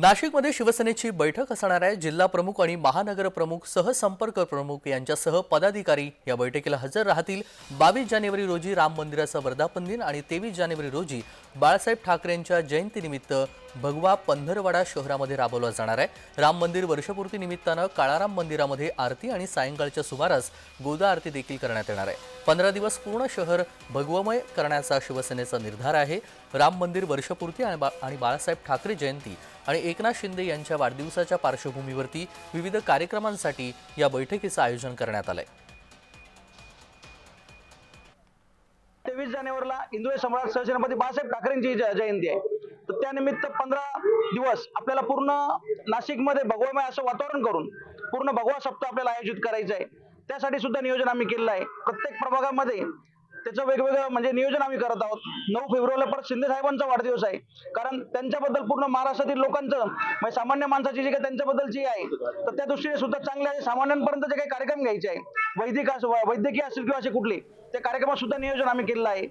नाशिकमध्ये शिवसेनेची बैठक असणार आहे. जिल्हा प्रमुख आणि महानगर प्रमुख सहसंपर्क प्रमुख यांच्यासह पदाधिकारी या बैठकीला हजर राहतील. बावीस जानेवारी रोजी राम मंदिराचा वर्धापन दिन आणि तेवीस जानेवारी रोजी बाळासाहेब ठाकरेंच्या जयंतीनिमित्त भगवा पंधरवाडा शहरामध्ये राबवला जाणार आहे. राम मंदिर वर्षपूर्ती निमित्तानं काळाराम मंदिरामध्ये आरती आणि सायंकाळच्या सुमारास गोदा आरती देखील करण्यात येणार आहे. पंधरा दिवस पूर्ण शहर भगवमय करण्याचा शिवसेनेचा निर्धार आहे. राम मंदिर वर्षपूर्ती आणि बा- आणि बाळासाहेब ठाकरे जयंती आणि एकनाथ शिंदे यांच्या वाढदिवसाच्या पार्श्वभूमीवरती विविध कार्यक्रमांसाठी या बैठकीचं आयोजन करण्यात आलं आहे तेवीस जानेवारीला हिंदू सम्राट सहसेनापती बाळासाहेब ठाकरेंची जयंती आहे. तर त्यानिमित्त पंधरा दिवस आपल्याला पूर्ण नाशिकमध्ये भगवामय असं वातावरण करून पूर्ण भगवा सप्ताह आपल्याला आयोजित करायचं आहे. त्यासाठी सुद्धा नियोजन आम्ही केलेलं आहे. प्रत्येक प्रभागामध्ये त्याचं वेगवेगळं म्हणजे नियोजन आम्ही करत आहोत. नऊ फेब्रुवारीला परत शिंदे साहेबांचा वाढदिवस आहे. कारण त्यांच्याबद्दल पूर्ण महाराष्ट्रातील लोकांचं म्हणजे सामान्य माणसाची जी काही त्यांच्याबद्दलची आहे तर त्या दृष्टीने सुद्धा चांगले आहे सामान्यांपर्यंत जे काही कार्यक्रम घ्यायचे आहे. वैदिक असो वैद्यकीय असेल किंवा असे कुठले त्या कार्यक्रमात सुद्धा नियोजन आम्ही केलेलं आहे.